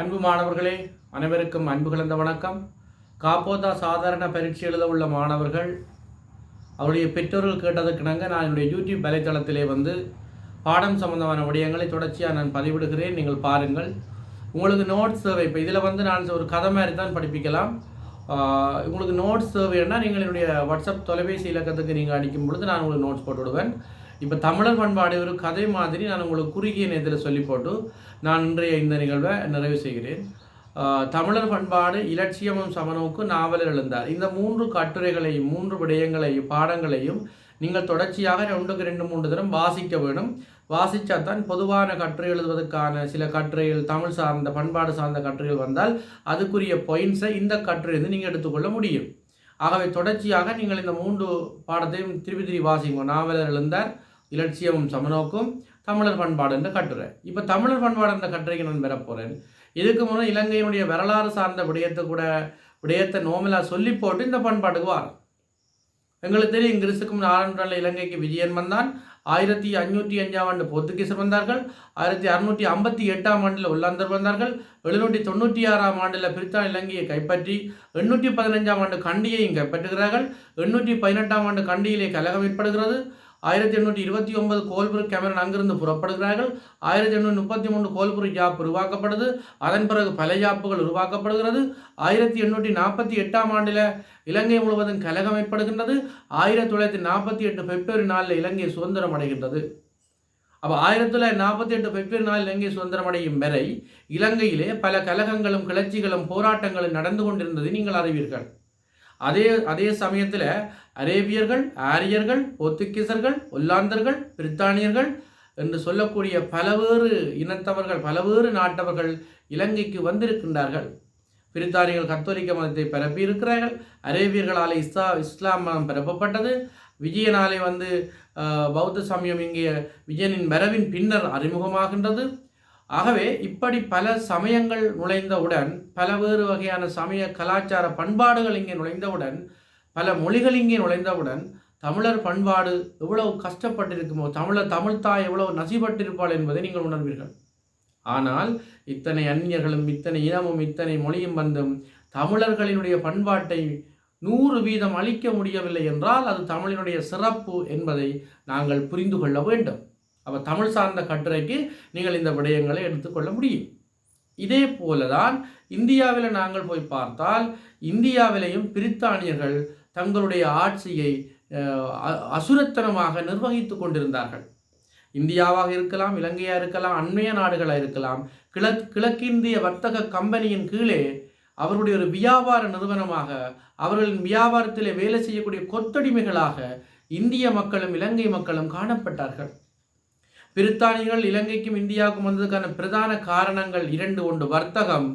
அன்பு மாணவர்களே அனைவருக்கும் அன்பு கலந்த வணக்கம். காப்போதா சாதாரண பரீட்சை எழுத உள்ள மாணவர்கள் அவருடைய பெற்றோர்கள் கேட்டதுக்கிணங்க நான் என்னுடைய யூடியூப் வலைத்தளத்திலே வந்து பாடம் சம்பந்தமான விடயங்களை தொடர்ச்சியாக நான் பதிவிடுகிறேன். நீங்கள் பாருங்கள். உங்களுக்கு நோட்ஸ் தேவை. இப்போ இதில் வந்து நான் ஒரு கதை மாதிரி தான் படிப்பிக்கலாம். உங்களுக்கு நோட்ஸ் தேவைன்னா நீங்கள் என்னுடைய வாட்ஸ்அப் தொலைபேசி இலக்கத்துக்கு நீங்கள் அடிக்கும் பொழுது நான் உங்களுக்கு நோட்ஸ் போட்டு விடுவேன் இப்போ தமிழர் பண்பாடு ஒரு கதை மாதிரி நான் உங்களுக்கு குறுகிய நேரத்தில் சொல்லி போட்டு நான் இன்றைய இந்த நிகழ்வை நிறைவு செய்கிறேன். தமிழர் பண்பாடு இலட்சியமும் சமநோக்கு நாவலர் எழுந்தார். இந்த மூன்று கட்டுரைகளையும் மூன்று விடயங்களையும் பாடங்களையும் நீங்கள் தொடர்ச்சியாக ரெண்டுக்கு ரெண்டு மூன்று தினம் வாசிக்க வேணும். வாசித்தா தான் பொதுவான கட்டுரை எழுதுவதற்கான சில கட்டுரைகள் தமிழ் சார்ந்த பண்பாடு சார்ந்த கட்டுரைகள் வந்தால் அதுக்குரிய பாயிண்ட்ஸை இந்த கட்டுரையிலிருந்து நீங்கள் எடுத்துக்கொள்ள முடியும். ஆகவே தொடர்ச்சியாக நீங்கள் இந்த மூன்று பாடத்தையும் திருப்பி திருப்பி வாசிங்க. நாவலர் எழுந்தார் இலட்சியமும் சமநோக்கும். தமிழர் பண்பாடு என்ற கட்டுரை. இப்போ தமிழர் பண்பாடு என்ற கட்டுரைக்கு நான் பெறப்போகிறேன் இதுக்கு முன்னே இலங்கையினுடைய வரலாறு சார்ந்த விடயத்தை கூட விடயத்தை நோமலாக சொல்லி போட்டு இந்த பண்பாட்டுக்கு வாரம் எங்களுக்கு தெரியும் கிறிஸ்துக்கு முன் இலங்கைக்கு விஜயன் வந்தான். ஆயிரத்தி அஞ்சூற்றி அஞ்சாம் ஆண்டு போர்த்துகீசர் வந்தார்கள். ஆயிரத்தி அறுநூற்றி ஐம்பத்தி எட்டாம் ஆண்டில் உள்ளாந்தர் வந்தார்கள். எழுநூற்றி தொண்ணூற்றி ஆறாம் ஆண்டில் பிரித்தான் இலங்கையை கைப்பற்றி எண்ணூற்றி பதினஞ்சாம் ஆண்டு கண்டியையும் கைப்பற்றுகிறார்கள். எண்ணூற்றி பதினெட்டாம் ஆண்டு கண்டியிலே கலகம் ஏற்படுகிறது. ஆயிரத்தி எண்ணூற்றி இருபத்தி ஒன்பது கோல்புர் கேமரன் அங்கிருந்து புறப்படுகிறார்கள். ஆயிரத்தி எண்ணூற்றி முப்பத்தி மூணு கோல்புர் யாப் உருவாக்கப்படுது அதன் பிறகு பல யாப்புகள் உருவாக்கப்படுகிறது. ஆயிரத்தி எண்ணூற்றி நாற்பத்தி எட்டாம் ஆண்டில் இலங்கை முழுவதும் கலகம் ஏற்படுகின்றது ஆயிரத்தி தொள்ளாயிரத்தி நாற்பத்தி எட்டு பிப்ரவரி நாளில் இலங்கை சுதந்திரம் அடைகின்றது. அப்போ ஆயிரத்தி தொள்ளாயிரத்தி நாற்பத்தி எட்டு பிப்ரவரி நாள் இலங்கை சுதந்திரம் அடையும் வரை இலங்கையிலே பல கலகங்களும் கிளர்ச்சிகளும் போராட்டங்களும் நடந்து கொண்டிருந்ததை நீங்கள் அறிவீர்கள். அதே அதே சமயத்தில் அரேபியர்கள் ஆரியர்கள் போர்த்துகீசர்கள் ஒல்லாந்தர்கள் பிரித்தானியர்கள் என்று சொல்லக்கூடிய பலவேறு இனத்தவர்கள் பலவேறு நாட்டவர்கள் இலங்கைக்கு வந்திருக்கின்றார்கள். பிரித்தானியர்கள் கத்தோலிக்க மதத்தை பரப்பி இருக்கிறார்கள் அரேபியர்களால் இஸ்லா இஸ்லாம் மதம் பரப்பப்பட்டது. விஜயனாலே வந்து பௌத்த சமயம் இங்கே விஜயனின் வரவின் பின்னர் அறிமுகமாகின்றது. ஆகவே இப்படி பல சமயங்கள் நுழைந்தவுடன் பல வேறு வகையான சமய கலாச்சார பண்பாடுகள் இங்கே நுழைந்தவுடன் பல மொழிகள் இங்கே நுழைந்தவுடன் தமிழர் பண்பாடு எவ்வளவு கஷ்டப்பட்டிருக்குமோ தமிழர் தமிழ்தாய் எவ்வளவு நசிபட்டிருப்பாள் என்பதை நீங்கள் உணர்வீர்கள். ஆனால் இத்தனை அந்நியர்களும் இத்தனை இனமும் இத்தனை மொழியும் வந்தும் தமிழர்களினுடைய பண்பாட்டை நூறு வீதம் அளிக்க முடியவில்லை என்றால் அது தமிழினுடைய சிறப்பு என்பதை நாங்கள் புரிந்து கொள்ள வேண்டும். அப்போ தமிழ் சார்ந்த கட்டுரைக்கு நீங்கள் இந்த விடயங்களை எடுத்துக்கொள்ள முடியும். இதே போல தான் இந்தியாவில் நாங்கள் போய் பார்த்தால் இந்தியாவிலேயும் பிரித்தானியர்கள் தங்களுடைய ஆட்சியை அ- அசுரத்தனமாக நிர்வகித்து கொண்டிருந்தார்கள். இந்தியாவாக இருக்கலாம் இலங்கையாக இருக்கலாம் அண்மைய நாடுகளாக இருக்கலாம் கிழக் கிழக்கிந்திய வர்த்தக கம்பெனியின் கீழே அவருடைய ஒரு வியாபார நிறுவனமாக அவர்களின் வியாபாரத்திலே வேலை செய்யக்கூடிய கொத்தடிமைகளாக இந்திய மக்களும் இலங்கை மக்களும் காணப்பட்டார்கள். பிரித்தானியர்கள் இலங்கைக்கும் இந்தியாவுக்கும் வந்ததுக்கான பிரதான காரணங்கள் இரண்டு. ஒன்று வர்த்தகம்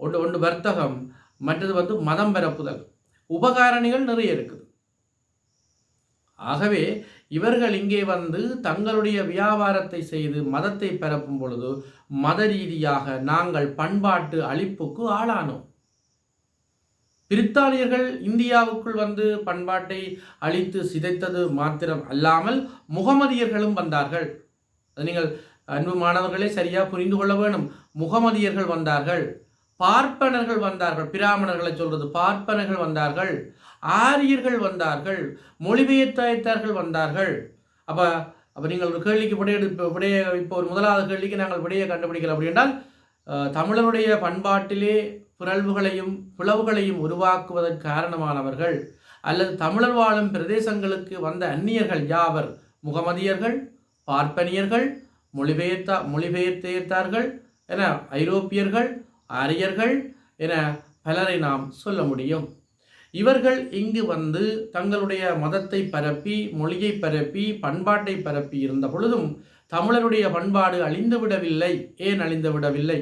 ஒன்று ஒன்று வர்த்தகம் மற்றது வந்து மதம் பரப்புதல் உபகாரணிகள் நிறைய இருக்குது. ஆகவே இவர்கள் இங்கே வந்து தங்களுடைய வியாபாரத்தை செய்து மதத்தை பரப்பும் பொழுது மத ரீதியாக நாங்கள் பண்பாட்டு அழிப்புக்கு ஆளானோம். பிரித்தானியர்கள் இந்தியாவுக்குள் வந்து பண்பாட்டை அழித்து சிதைத்தது மாத்திரம் அல்லாமல் முகமதியர்களும் வந்தார்கள். அது நீங்கள் அன்பு மாணவர்களே சரியாக புரிந்து கொள்ள வேணும். முகமதியர்கள் வந்தார்கள். பார்ப்பனர்கள் வந்தார்கள். பிராமணர்களை சொல்றது பார்ப்பனர்கள் வந்தார்கள். ஆரியர்கள் வந்தார்கள். மொழிபெயர்த்தாய்த்தார்கள் வந்தார்கள். அப்போ அப்போ நீங்கள் ஒரு கேள்விக்கு விடைய விடைய இப்போ ஒரு முதலாவது கேள்விக்கு நாங்கள் விடையை கண்டுபிடிக்கலாம் அப்படின்னால் தமிழருடைய பண்பாட்டிலே பிறழ்வுகளையும் பிளவுகளையும் உருவாக்குவதற்கு காரணமானவர்கள் அல்லது தமிழர் வாழும் பிரதேசங்களுக்கு வந்த அந்நியர்கள் யாவர்? முகமதியர்கள் பார்ப்பனியர்கள் மொழிபெயர்த்தா மொழிபெயர்த்தேர்த்தார்கள் என ஐரோப்பியர்கள் ஆரியர்கள் என பலரை நாம் சொல்ல முடியும். இவர்கள் இங்கு வந்து தங்களுடைய மதத்தை பரப்பி மொழியை பரப்பி பண்பாட்டை பரப்பி இருந்த பொழுதும் தமிழருடைய பண்பாடு அழிந்து விடவில்லை ஏன் அழிந்து விடவில்லை?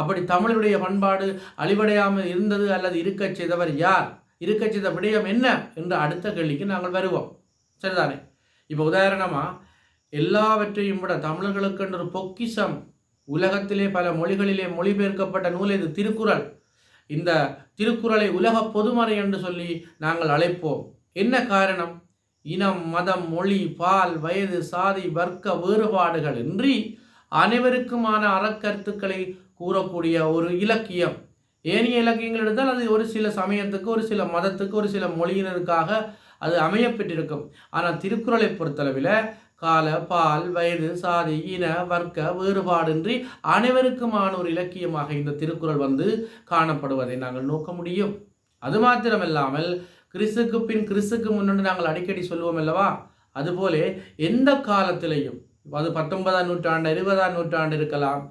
அப்படி தமிழருடைய பண்பாடு அழிவடையாமல் இருந்தது அல்லது இருக்கச் செய்தவர் யார்? இருக்கச் செய்த விடயம் என்ன? என்ற அடுத்த கேள்விக்கு நாங்கள் வருவோம். சரிதானே? இப்போ உதாரணமாக எல்லாவற்றையும் விட தமிழர்களுக்கென்று ஒரு பொக்கிஷம். உலகத்திலே பல மொழிகளிலே மொழிபெயர்க்கப்பட்ட நூல் இது திருக்குறள். இந்த திருக்குறளை உலக பொதுமறை என்று சொல்லி நாங்கள் அழைப்போம். என்ன காரணம்? இனம் மதம் மொழி பால் வயது சாதி வர்க்க வேறுபாடுகள் இன்றி அனைவருக்குமான அறக்கருத்துக்களை கூறக்கூடிய ஒரு இலக்கியம். ஏனைய இலக்கியங்கள் எடுத்தால் அது ஒரு சில சமயத்துக்கு ஒரு சில மதத்துக்கு ஒரு சில மொழியினருக்காக அது அமையப்பெற்றிருக்கும். ஆனால் திருக்குறளை பொறுத்தளவில் கால பால் வயது சாதி இன வர்க்க வேறுபாடின்றி அனைவருக்குமான ஒரு இலக்கியமாக இந்த திருக்குறள் வந்து காணப்படுவதை நாங்கள் நோக்க முடியும். அது மாத்திரமில்லாமல் கிறிஸ்துக்கு பின் கிறிஸ்துக்கு முன்னாடி நாங்கள் அடிக்கடி சொல்லுவோம் அல்லவா? அதுபோல எந்த காலத்திலையும் அது பத்தொன்பதாம் நூற்றாண்டு இருபதாம் நூற்றாண்டு இருக்கலாம்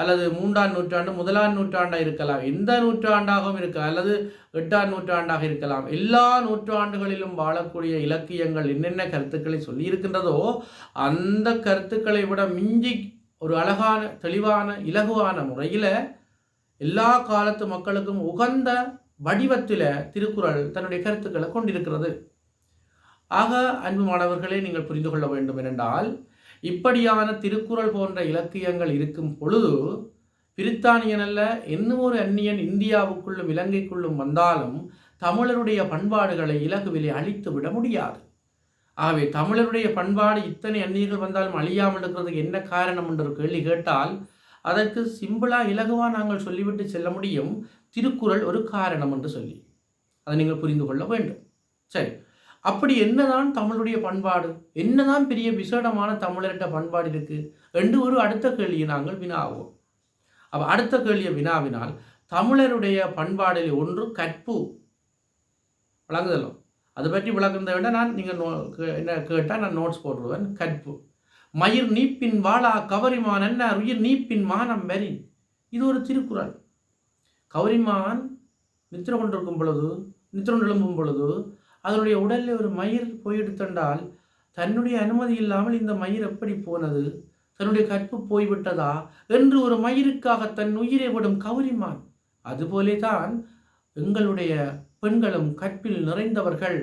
அல்லது மூன்றாம் நூற்றாண்டு முதலாம் நூற்றாண்டாக இருக்கலாம். எந்த நூற்றாண்டாகவும் இருக்கலாம் அல்லது எட்டாம் நூற்றாண்டாக இருக்கலாம். எல்லா நூற்றாண்டுகளிலும் வாழக்கூடிய இலக்கியங்கள் என்னென்ன கருத்துக்களை சொல்லியிருக்கின்றதோ அந்த கருத்துக்களை விட மிஞ்சி ஒரு அழகான தெளிவான இலகுவான முறையில் எல்லா காலத்து மக்களுக்கும் உகந்த வடிவத்தில் திருக்குறள் தன்னுடைய கருத்துக்களை கொண்டிருக்கிறது. ஆக அன்பு மாணவர்களே நீங்கள் புரிந்து கொள்ள வேண்டும் என்றால் இப்படியான திருக்குறள் போன்ற இலக்கியங்கள் இருக்கும் பொழுது பிரித்தானியன் அல்ல இன்னும் ஒரு அந்நியன் இந்தியாவுக்குள்ளும் இலங்கைக்குள்ளும் வந்தாலும் தமிழருடைய பண்பாடுகளை இலகுவிலே அழித்து விட முடியாது. ஆகவே தமிழருடைய பண்பாடு இத்தனை அந்நியர்கள் வந்தாலும் அழியாமல் இருக்கிறதுக்கு என்ன காரணம் என்று கேள்வி கேட்டால் அதற்கு சிம்பிளாக இலகுவாக நாங்கள் சொல்லிவிட்டு செல்ல முடியும் திருக்குறள் ஒரு காரணம் என்று சொல்லி. அதை நீங்கள் புரிந்து கொள்ள வேண்டும். சரி. அப்படி என்னதான் தமிழுடைய பண்பாடு என்னதான் பெரிய விசேடமான தமிழர்கிட்ட பண்பாடு இருக்கு என்று ஒரு அடுத்த கேள்வியை நாங்கள் வினாவோம் அப்ப அடுத்த கேள்வியை வினாவினால் தமிழருடைய பண்பாடில் ஒன்று கற்பு. விளங்குதலும் அதை பற்றி விளக்குறத விட நான் நீங்கள் நோ கே- என்ன கேட்டால் நான் நோட்ஸ் போட்டுடுவேன் கற்பு. மயிர் நீப்பின் வாழா கவரிமான் என்ன? உயிர் நீப்பின் மானம் வெறி இது ஒரு திருக்குறள். கவரிமான் நித்திர கொண்டிருக்கும் பொழுது நித்திரம் எழும்பும் பொழுது அதனுடைய உடலில் ஒரு மயிர் போயெடுத்தண்டால் தன்னுடைய அனுமதி இல்லாமல் இந்த மயிர் எப்படி போனது? தன்னுடைய கற்பு போய்விட்டதா? என்று ஒரு மயிருக்காக தன் உயிரை விடும் கௌரிமான். அதுபோலே தான் எங்களுடைய பெண்களும் கற்பில் நிறைந்தவர்கள்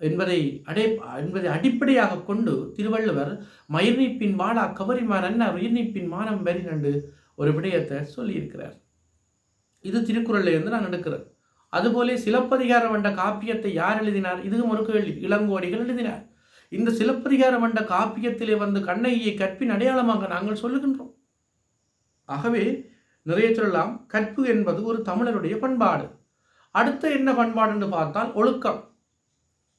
என்பதை அடை என்பதை அடிப்படையாக கொண்டு திருவள்ளுவர் மயிர் நீப்பின் வாழா கவரிமான் என்ன உயிர் நீப்பின் மானம் வரி நண்டு ஒரு விடயத்தை சொல்லியிருக்கிறார். இது திருக்குறள்ல இருந்து நான் எடுக்கிறேன். அதுபோலே சிலப்பதிகாரம் என்ற காப்பியத்தை யார் எழுதினார்? இதுவும் ஒரு கேள்வி இளங்கோடிகள் எழுதினார். இந்த சிலப்பதிகாரம் என்ற காப்பியத்திலே வந்து கண்ணகியை கற்பின் அடையாளமாக நாங்கள் சொல்லுகின்றோம். ஆகவே நிறைய சொல்லலாம். கற்பு என்பது ஒரு தமிழருடைய பண்பாடு. அடுத்த என்ன பண்பாடு என்று பார்த்தால் ஒழுக்கம்.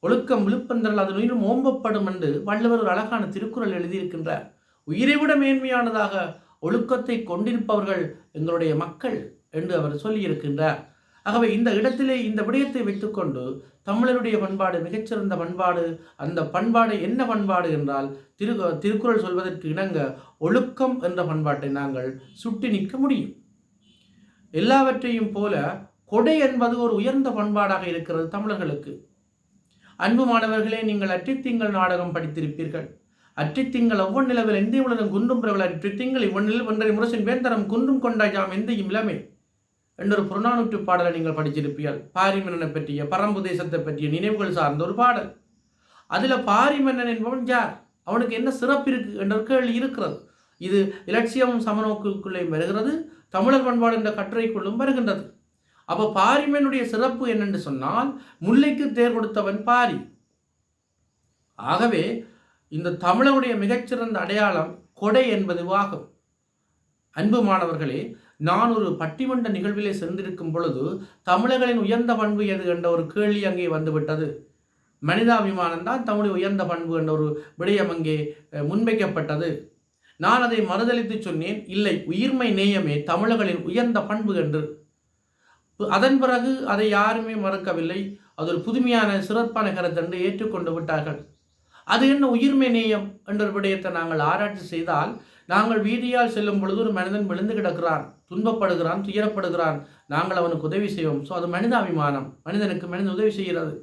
ஒழுக்கம் விழுப்பந்தர்கள் அதன் உயிரும் ஓம்பப்படும் என்று வள்ளுவர் ஒரு அழகான திருக்குறள் எழுதியிருக்கின்றார். உயிரை விட மேன்மையானதாக ஒழுக்கத்தை கொண்டிருப்பவர்கள் எங்களுடைய மக்கள் என்று அவர் சொல்லியிருக்கின்றார். ஆகவே இந்த இடத்திலே இந்த விடயத்தை வைத்துக்கொண்டு தமிழருடைய பண்பாடு மிகச்சிறந்த பண்பாடு அந்த பண்பாடு என்ன பண்பாடு என்றால் திரு திருக்குறள் சொல்வதற்கு இணங்க ஒழுக்கம் என்ற பண்பாட்டை நாங்கள் சுட்டி நிற்க முடியும். எல்லாவற்றையும் போல கொடை என்பது ஒரு உயர்ந்த பண்பாடாக இருக்கிறது தமிழர்களுக்கு. அன்பு மாணவர்களே நீங்கள் அற்றித்திங்கள் நாடகம் படித்திருப்பீர்கள். அற்றித்திங்கள் ஒவ்வொரு நிலவில் இந்திய உலகம் குன்றும் பிரபல அற்றித்திங்கள் இவ்வொன்னில் ஒன்றரை முரசின் வேந்தரம் குன்றும் கொண்டாயாம் எந்தையும் இளமை. என்றொரு புறநானூற்று பாடலை நீங்கள் படிச்சிருப்பீர்கள் பாரிமன்னனை பற்றிய பரம்பு தேசத்தை பற்றிய நினைவுகள் சார்ந்த ஒரு பாடல். அதில் பாரிமன்னன் என்பவன் யார்? அவனுக்கு என்ன சிறப்பு இருக்கு என்ற கேள்வி இருக்கிறது. இது இலட்சியமும் சமநோக்குக்குள்ளே வருகிறது தமிழர் பண்பாடு என்ற கட்டுரைக்குள்ளும் வருகின்றது. அப்போ பாரிமனுடைய சிறப்பு என்னென்று சொன்னால் முல்லைக்கு தேர் கொடுத்தவன் பாரி. ஆகவே இந்த தமிழருடைய மிகச்சிறந்த அடையாளம் கொடை என்பதுவாகும். அன்பு மாணவர்களே நான் ஒரு பட்டிமன்ற நிகழ்விலே சென்றிருக்கும் பொழுது தமிழர்களின் உயர்ந்த பண்பு எது என்ற ஒரு கேள்வி அங்கே வந்துவிட்டது. மனிதாபிமானம் தான் தமிழ் உயர்ந்த பண்பு என்ற ஒரு விடயம் அங்கே முன்வைக்கப்பட்டது. நான் அதை மறுதளித்து சொன்னேன் இல்லை உயிர்மை நேயமே தமிழர்களின் உயர்ந்த பண்பு என்று. அதன் பிறகு அதை யாருமே மறக்கவில்லை. அது ஒரு புதுமையான சிறப்பான கருத்தென்று ஏற்றுக்கொண்டு விட்டார்கள். அது என்ன உயிர்மை நேயம் என்ற விடயத்தை நாங்கள் ஆராய்ச்சி செய்தால் நாங்கள் வீதியால் செல்லும் பொழுது ஒரு மனிதன் விழுந்து கிடக்கிறான் துன்பப்படுகிறான் துயரப்படுகிறான். நாங்கள் அவனுக்கு உதவி செய்வோம். ஸோ அது மனிதாபிமானம். மனிதனுக்கு மனிதன் உதவி செய்கிறது.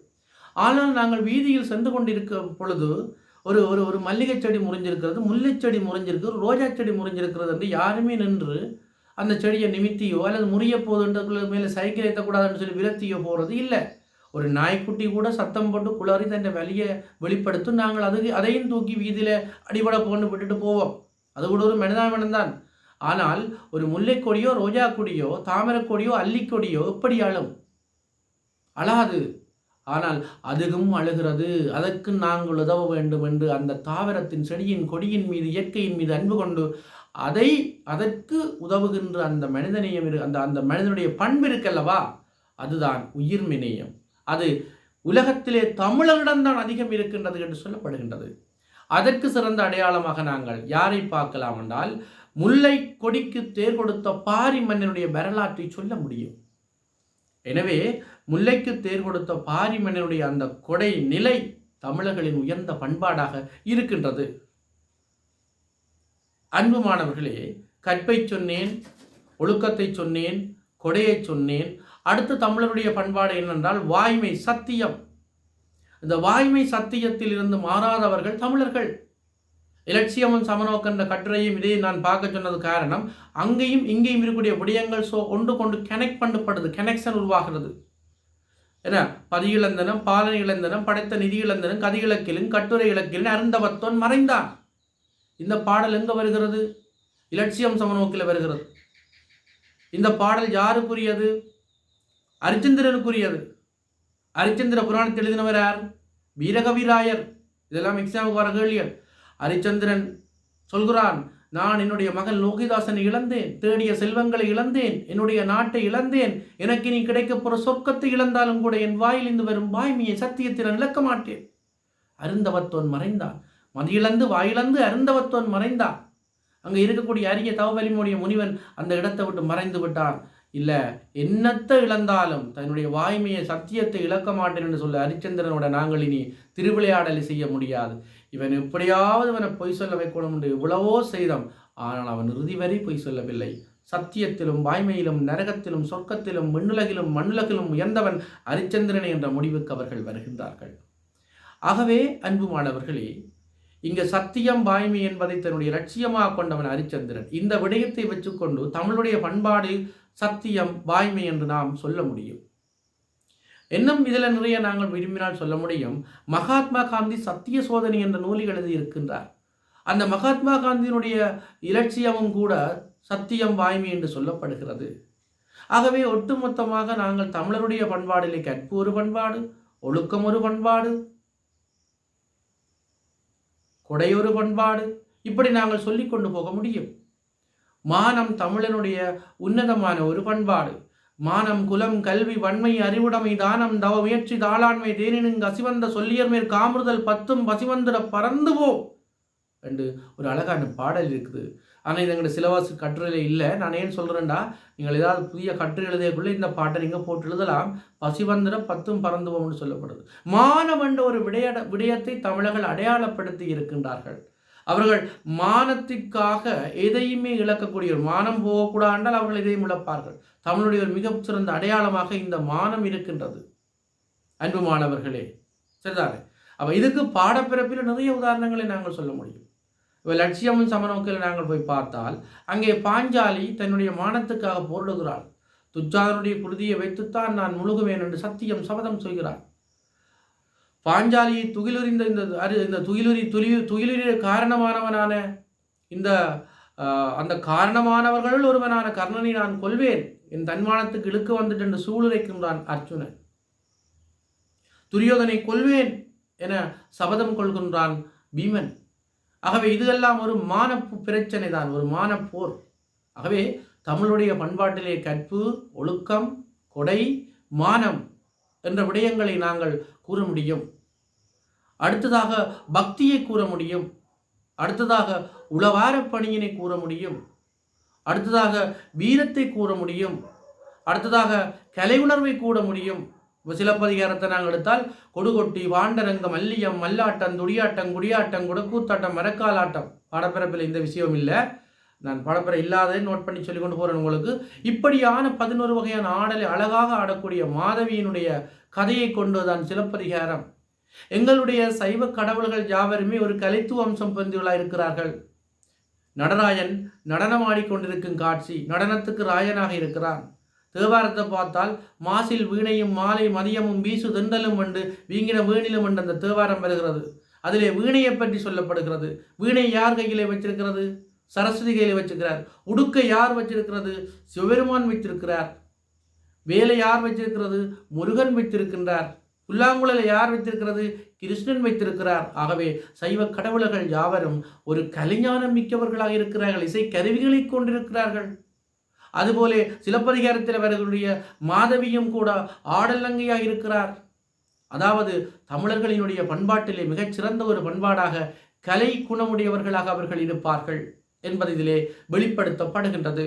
ஆனால் நாங்கள் வீதியில் சென்று கொண்டிருக்கும் பொழுது ஒரு ஒரு ஒரு மல்லிகை செடி முறிஞ்சிருக்கிறது முல்லை செடி ரோஜா செடி முறிஞ்சிருக்கிறது என்று யாருமே நின்று அந்த செடியை நிமித்தியோ அல்லது முறிய போகுதுன்றதுக்குள்ள மேலே சைக்கிள் ஏற்றக்கூடாதுன்னு சொல்லி விரத்தியோ போகிறது இல்லை. ஒரு நாய்க்குட்டி கூட சத்தம் போட்டு குளறி தன் வலியை வெளிப்படுத்தும். நாங்கள் அது அதையும் தூக்கி வீதியில் அடிபட போன்னு விட்டுட்டு போவோம். அது கூட ஒரு மனிதாபிமானம் தான் ஆனால் ஒரு முல்லைக்கொடியோ ரோஜா கொடியோ தாமரைக் கொடியோ அல்லிக்கொடியோ எப்படி அழும்? அழாது. ஆனால் அதுவும் அழுகிறது. அதற்கு நாங்கள் உதவ வேண்டும் என்று அந்த தாவரத்தின் செடியின் கொடியின் மீது இயற்கையின் மீது அன்பு கொண்டு அதை அதற்கு உதவுகின்ற அந்த மனிதநேயம் இரு அந்த அந்த மனிதனுடைய பண்பு இருக்கல்லவா? அதுதான் உயிர்மினேயம் அது உலகத்திலே தமிழரிடம்தான் அதிகம் இருக்கின்றது என்று சொல்லப்படுகின்றது. அதற்கு சிறந்த அடையாளமாக நாங்கள் யாரை பார்க்கலாம் என்றால் முல்லை கொடிக்கு தேர் கொடுத்த பாரி மன்னனுடைய வரலாற்றை சொல்ல முடியும். எனவே முல்லைக்கு தேர் கொடுத்த பாரி மன்னனுடைய அந்த கொடை நிலை தமிழர்களின் உயர்ந்த பண்பாடாக இருக்கின்றது. அன்பு மாணவர்களே கற்பை சொன்னேன் ஒழுக்கத்தை சொன்னேன் கொடையை சொன்னேன். அடுத்து தமிழருடைய பண்பாடு என்னென்றால் வாய்மை சத்தியம். இந்த வாய்மை சத்தியத்தில் இருந்து மாறாதவர்கள் தமிழர்கள். இலட்சியமும் சமநோக்கன்ற கட்டுரையும் இதையும் நான் பார்க்க சொன்னது காரணம் அங்கேயும் இங்கேயும் இருக்கக்கூடிய விடயங்கள் ஸோ ஒன்று கொண்டு கனெக்ட் பண்ணப்படுது கனெக்ஷன் உருவாகிறது. என்ன? பதி இழந்தனம் பாலனை இழந்தனம் படைத்த நிதி இழந்தனம் கதி இலக்கிலும் கட்டுரை இலக்கிலும் அருந்தவத்தோன் மறைந்தான். இந்த பாடல் எங்கே வருகிறது? இலட்சியம் சமநோக்கில் வருகிறது. இந்த பாடல் யாருக்குரியது? அரிச்சந்திரனுக்குரியது. அரிச்சந்திர புராணத்தை எழுதினவர் யார்? வீரகவிராயர். இதெல்லாம் எக்ஸாமுக்கு வர கேள்விகள். ஹரிச்சந்திரன் சொல்கிறான் நான் என்னுடைய மகன் லோகிதாசனை இழந்தேன் தேடிய செல்வங்களை இழந்தேன் என்னுடைய நாட்டை இழந்தேன் எனக்கு நீ கிடைக்கப் போகிற சொர்க்கத்தை இழந்தாலும் கூட என் வாயிலிருந்து வரும் வாய்மையை சத்தியத்தில் இழக்க மாட்டேன். அருந்தவத்தோன் மறைந்தான். மதியிழந்து வாயிழந்து அருந்தவத்தோன் மறைந்தான். அங்கே இருக்கக்கூடிய அரிய தவவலிமுடைய முனிவன் அந்த இடத்தை விட்டு மறைந்து விட்டான். இல்லை என்னத்தை இழந்தாலும் தன்னுடைய வாய்மையை சத்தியத்தை இழக்க மாட்டேன் என்று சொல்ல ஹரிச்சந்திரனோட நாங்கள் இனி திருவிளையாடலை செய்ய முடியாது. இவன் எப்படியாவது இவனை பொய் சொல்ல வைக்கணும் என்று எவ்வளவோ செய்தோம். ஆனால் அவன் இறுதி வரை பொய் சொல்லவில்லை. சத்தியத்திலும் வாய்மையிலும் நரகத்திலும் சொர்க்கத்திலும் விண்ணுலகிலும் மண்ணுலகிலும் உயர்ந்தவன் ஹரிச்சந்திரனை என்ற முடிவுக்கு அவர்கள் வருகின்றார்கள். ஆகவே அன்பு மாணவர்களே இங்கு சத்தியம் வாய்மை என்பதை தன்னுடைய லட்சியமாக கொண்டவன் ஹரிச்சந்திரன். இந்த விடயத்தை வச்சுக்கொண்டு தமிழுடைய பண்பாடு சத்தியம் வாய்மை என்று நாம் சொல்ல முடியும். இன்னும் இதில் நிறைய நாங்கள் விரும்பினால் சொல்ல முடியும். மகாத்மா காந்தி சத்திய சோதனை என்ற நூலில் எழுதியிருக்கின்றார். அந்த மகாத்மா காந்தியினுடைய இலட்சியமும் கூட சத்தியம் வாய்மை என்று சொல்லப்படுகிறது. ஆகவே ஒட்டுமொத்தமாக நாங்கள் தமிழருடைய பண்பாடிலே கற்பு ஒரு பண்பாடு ஒழுக்கம் ஒரு பண்பாடு கொடையொரு பண்பாடு இப்படி நாங்கள் சொல்லிக் கொண்டு போக முடியும். மானம் தமிழனுடைய உன்னதமான ஒரு பண்பாடு. மானம் குலம் கல்வி வன்மை அறிவுடைமை தானம் தவ முயற்சி தாளாண்மை தேனினுங்க அசிவந்த சொல்லியர் மேற் காமுறுதல் பத்தும் பசிவந்திர பறந்துவோ என்று ஒரு அழகான பாடல் இருக்குது. ஆனால் இது எங்களோட சிலவாசு கட்டுரையில் இல்லை. நான் ஏன் சொல்கிறேன்டா நீங்கள் ஏதாவது புதிய கட்டுரை எழுதியக்குள்ளே இந்த பாட்டை நீங்கள் போட்டு எழுதலாம். பசிவந்திர பத்தும் பறந்து சொல்லப்படுது. சொல்லப்படுது மானவென்ற ஒரு விடையட விடயத்தை தமிழர்கள் அடையாளப்படுத்தி இருக்கின்றார்கள். அவர்கள் மானத்திற்காக எதையுமே இழக்கக்கூடிய ஒரு மானம் போகக்கூடாதால் அவர்கள் எதையும் இழப்பார்கள். தமிழுடைய ஒரு மிகச்சிறந்த அடையாளமாக இந்த மானம் இருக்கின்றது. அன்பு மாணவர்களே சரிதானே? அப்போ இதுக்கு பாடப்பிறப்பில் நிறைய உதாரணங்களை நாங்கள் சொல்ல முடியும். இப்போ லட்சியமும் சமநோக்கில் நாங்கள் போய் பார்த்தால் அங்கே பாஞ்சாலி தன்னுடைய மானத்துக்காக போரிடுகிறாள். துச்சாதனுடைய குருதியை வைத்துத்தான் நான் முழுகுவேன் என்று சத்தியம் சபதம் சொல்கிறார் பாஞ்சாலியை துகிலுறிந்த இந்த அரு இந்த துகிலுரி துளி துகிலுரிய காரணமானவனான இந்த அந்த காரணமானவர்களுள் ஒருவனான கர்ணனை நான் கொள்வேன் என் தன்மானத்துக்கு இழுக்க வந்துட்டு என்று சூளுரைக்கின்றான் அர்ஜுனன். துரியோதனை கொள்வேன் என சபதம் கொள்கின்றான் பீமன். ஆகவே இதெல்லாம் ஒரு மான பிரச்சனை தான் ஒரு மானப்போர். ஆகவே தமிழுடைய பண்பாட்டிலே கற்பு ஒழுக்கம் கொடை மானம் என்ற விடயங்களை நாங்கள் கூற முடியும். அடுத்ததாக பக்தியை கூற முடியும். அடுத்ததாக உளவார பணியினை கூற முடியும். அடுத்ததாக வீரத்தை கூற முடியும். அடுத்ததாக கலை உணர்வை கூற முடியும் சிலப்பதிகாரத்தை நாங்கள் எடுத்தால் கொடுகொட்டி வாண்டரங்கம் மல்லியம் மல்லாட்டம் துடியாட்டம் குடியாட்டம் குடக்கூத்தாட்டம் மரக்காலாட்டம். படப்பிறப்பில் இந்த விஷயம் இல்லை. நான் படப்பிற இல்லாததை நோட் பண்ணி சொல்லி கொண்டு போகிறேன் உங்களுக்கு. இப்படியான பதினோரு வகையான ஆடலை அழகாக ஆடக்கூடிய மாதவியினுடைய கதையை கொண்டு தான் சிலப்பதிகாரம். எங்களுடைய சைவ கடவுள்கள் யாவருமே ஒரு கலைத்துவ அம்சம் பொருந்தியுள்ளாக இருக்கிறார்கள். நடராஜன் நடனமாடிக்கொண்டிருக்கும் காட்சி நடனத்துக்கு ராயனாக இருக்கிறான். தேவாரத்தை பார்த்தால் மாசில் வீணையும் மாலை மதியமும் வீசு திண்டலும் வந்து வீங்கின வீணிலும் என்று அந்த தேவாரம் வருகிறது. அதிலே வீணையை பற்றி சொல்லப்படுகிறது. வீணை யார் கையிலே வச்சிருக்கிறது? சரஸ்வதி கையில் வச்சிருக்கிறார். உடுக்கை யார் வச்சிருக்கிறது? சிவபெருமான் வைத்திருக்கிறார். வேலை யார் வச்சிருக்கிறது? முருகன் வைத்திருக்கின்றார். புல்லாங்குழலை யார் வைத்திருக்கிறது? கிருஷ்ணன் வைத்திருக்கிறார். ஆகவே சைவ கடவுளர்கள் யாவரும் ஒரு கலைஞானம் மிக்கவர்களாக இருக்கிறார்கள். இசை கருவிகளை கொண்டிருக்கிறார்கள். அதுபோலே சிலப்பதிகாரத்தில் அவர்களுடைய மாதவியும் கூட ஆடலங்கையாக இருக்கிறார். அதாவது தமிழர்களினுடைய பண்பாட்டிலே மிகச்சிறந்த ஒரு பண்பாடாக கலை குணமுடையவர்களாக அவர்கள் இருப்பார்கள் என்பது இதிலே வெளிப்படுத்தப்படுகின்றது.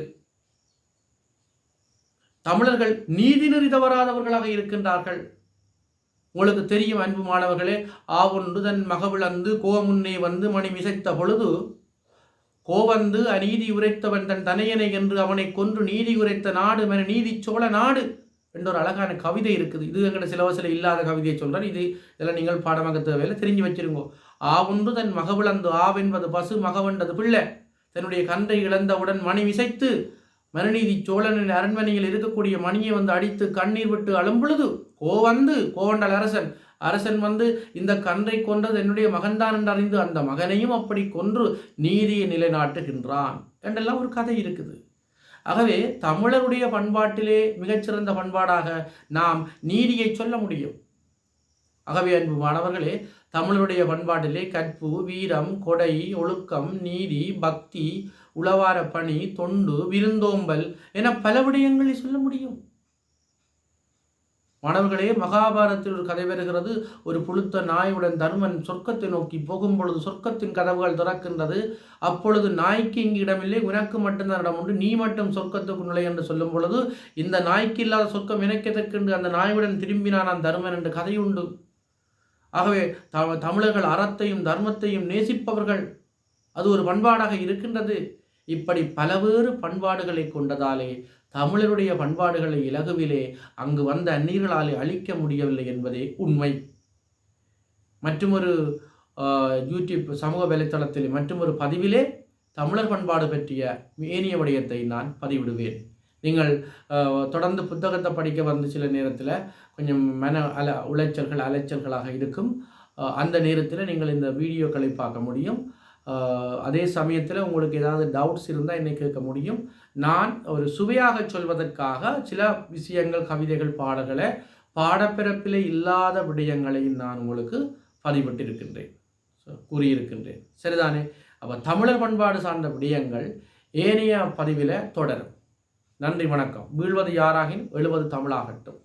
தமிழர்கள் நீதிநெறி தவறாதவர்களாக இருக்கின்றார்கள். உங்களுக்கு தெரியும் அன்பு மாணவர்களே ஆவொன்று தன் மகவிழந்து கோமுன்னே வந்து மணி மிசைத்த பொழுது கோவந்து அநீதி உரைத்தவன் தன் தனையனை என்று அவனை கொன்று நீதி உரைத்த நாடு என நீதி சோழ நாடு என்ற ஒரு அழகான கவிதை இருக்குது. இது எங்கட சிலவசில இல்லாத கவிதையை சொல்கிறேன் இது இதெல்லாம் நீங்கள் பாடமாக தேவையில்லை தெரிஞ்சு வச்சிருங்கோ. ஆவொன்று தன் மகவிழந்து ஆவென்பது பசு மகவென்றது பிள்ளை. தன்னுடைய கன்றை இழந்தவுடன் மணி விசைத்து மறுநீதி சோழனின் அரண்மனையில் இருக்கக்கூடிய மணியை வந்து அடித்து கண்ணீர் விட்டு அழும்பொழுது கோவந்து கோவண்டல் அரசன். அரசன் வந்து இந்த கன்றை கொன்றது என்னுடைய மகன்தான் என்று அறிந்து அந்த மகனையும் அப்படி கொன்று நீதியை நிலைநாட்டுகின்றான் என்றெல்லாம் ஒரு கதை இருக்குது. ஆகவே தமிழருடைய பண்பாட்டிலே மிகச்சிறந்த பண்பாடாக நாம் நீதியை சொல்ல முடியும். ஆகவே அன்பு மாணவர்களே தமிழருடைய பண்பாட்டிலே கற்பு வீரம் கொடை ஒழுக்கம் நீதி பக்தி உளவார பணி தொண்டு விருந்தோம்பல் என பல விடயங்களை சொல்ல முடியும். மாணவர்களே மகாபாரத்தில் ஒரு கதை வருகிறது. ஒரு புழுத்த நாயுடன் தர்மன் சொர்க்கத்தை நோக்கி போகும் பொழுது சொர்க்கத்தின் கதவுகள் திறக்கின்றது. அப்பொழுது நாய்க்கு இங்கு இடமில்லை உனக்கு மட்டும்தான் இடம் உண்டு நீ மட்டும் சொர்க்கத்துக்கு நுழை என்று சொல்லும் பொழுது இந்த நாய்க்கு இல்லாத சொர்க்கம் இணைக்கதற்கென்று அந்த நாயுடன் திரும்பினான் நான் தர்மன் என்று கதையுண்டு ஆகவே த தமிழர்கள் அறத்தையும் தர்மத்தையும் நேசிப்பவர்கள். அது ஒரு பண்பாடாக இருக்கின்றது. இப்படி பலவேறு பண்பாடுகளை கொண்டதாலே தமிழருடைய பண்பாடுகளை இலகுவிலே அங்கு வந்த அந்நீர்களாலே அழிக்க முடியவில்லை என்பதே உண்மை. மற்றொரு யூடியூப் சமூக வலைத்தளத்தில் மற்றொரு பதிவிலே தமிழர் பண்பாடு பற்றிய ஏனிய விடயத்தை நான் பதிவிடுவேன். நீங்கள் தொடர்ந்து புத்தகத்தை படிக்க வந்து சில நேரத்தில் கொஞ்சம் மன அல உளைச்சல்கள் அலைச்சல்களாக இருக்கும். அந்த நேரத்தில் நீங்கள் இந்த வீடியோக்களை பார்க்க முடியும். அதே சமயத்தில் உங்களுக்கு ஏதாவது டவுட்ஸ் இருந்தால் என்னை கேட்க முடியும். நான் ஒரு சுவையாக சொல்வதற்காக சில விஷயங்கள் கவிதைகள் பாடல்களை பாடப்பிறப்பில் இல்லாத விடயங்களையும் நான் உங்களுக்கு பதிவிட்டிருக்கின்றேன். கூறியிருக்கின்றேன். சரிதானே? அப்போ தமிழர் பண்பாடு சார்ந்த விடயங்கள் ஏனைய பதிவில் தொடரும். நன்றி வணக்கம். வீழ்வது யாராகின்? எழுவது தமிழாகட்டும்.